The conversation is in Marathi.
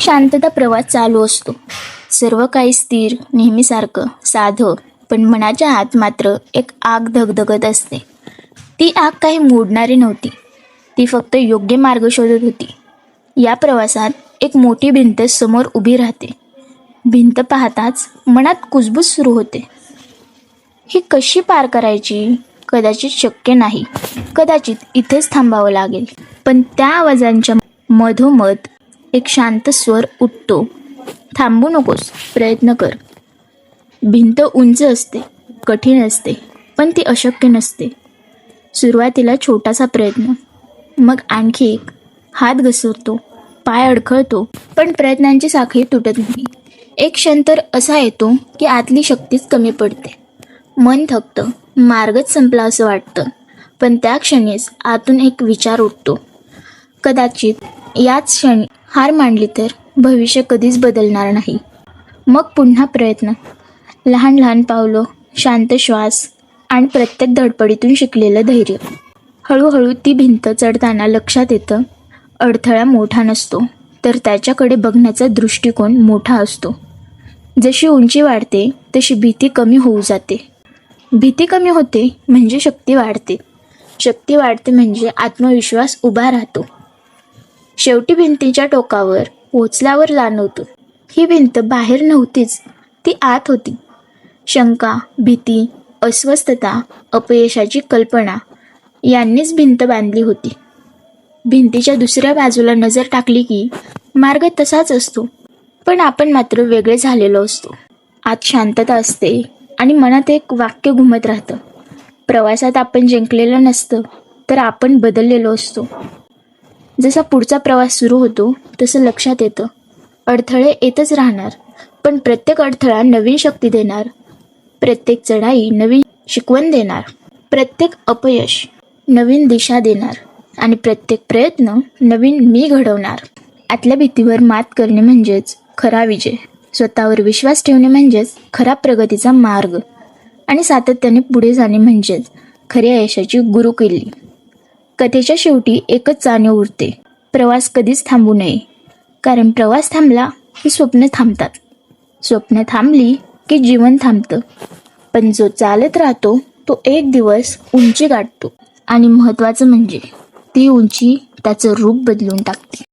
शांतता प्रवास चालू असतो. सर्व काही स्थिर नेहमीसारखं साधं पण मनाच्या आत मात्र एक आग धगधगत असते. ती आग काही मोडणारी नव्हती. ती फक्त योग्य मार्ग शोधत होती. या प्रवासात एक मोठी भिंत समोर उभी राहते. भिंत पाहताच मनात कुजबूज सुरू होते. ही कशी पार करायची? कदाचित शक्य नाही. कदाचित इथेच थांबावं लागेल. पण त्या आवाजांच्या मधोमध एक शांत स्वर उठतो. थांबू नकोस प्रयत्न कर. भिंत उंच असते कठीण असते पण ती अशक्य नसते. सुरुवातीला छोटासा प्रयत्न. मग आणखी एक. हात घसरतो पाय अडखळतो पण प्रयत्नांची साखळी तुटत नाही. एक क्षण तर असा येतो की आतली शक्तीच कमी पडते. मन थकतं मार्गच संपला असं वाटतं पण त्या क्षणीच आतून एक विचार उठतो. कदाचित याच क्षणी हार मांडली तर भविष्य कधीच बदलणार नाही. मग पुन्हा प्रयत्न. लहान लहान पावलं शांत श्वास आणि प्रत्येक धडपडीतून शिकलेलं धैर्य. हळूहळू ती भिंत चढताना लक्षात येतं अडथळा मोठा नसतो तर त्याच्याकडे बघण्याचा दृष्टिकोन मोठा असतो. जशी उंची वाढते तशी भीती कमी होऊ जाते. भीती कमी होते म्हणजे शक्ती वाढते. शक्ती वाढते म्हणजे आत्मविश्वास उभा राहतो. शेवटी भिंतीच्या टोकावर पोचल्यावर जाणवतं ही भिंत बाहेर नव्हतीच ती आत होती. शंका भीती अस्वस्थता अपयशाची कल्पना यांनीच भिंत बांधली होती. भिंतीच्या दुसऱ्या बाजूला नजर टाकली की मार्ग तसाच असतो. पण आपण मात्र वेगळे झालेलो असतो. आत शांतता असते आणि मनात एक वाक्य घुमत राहतं. प्रवासात आपण जिंकलेलं नसतं तर आपण बदललेलो असतो. जसा पुढचा प्रवास सुरू होतो तसं लक्षात येतं. अडथळे येतच राहणार पण प्रत्येक अडथळा नवीन शक्ती देणार. प्रत्येक चढाई नवीन शिकवण देणार. प्रत्येक अपयश नवीन दिशा देणार. आणि प्रत्येक प्रयत्न नवीन मी घडवणार. आतल्या भीतीवर मात करणे म्हणजेच खरा विजय. स्वतःवर विश्वास ठेवणे म्हणजेच खरा प्रगतीचा मार्ग. आणि सातत्याने पुढे जाणे म्हणजेच खऱ्या यशाची गुरुकिल्ली. कथेच्या शेवटी एकच जाणीव उरते. प्रवास कधीच थांबू नये. कारण प्रवास थांबला की स्वप्न थांबतात. स्वप्न थांबली की जीवन थांबतं. पण जो चालत राहतो तो एक दिवस उंची गाठतो. आणि महत्त्वाचं म्हणजे ती उंची त्याचं रूप बदलून टाकते.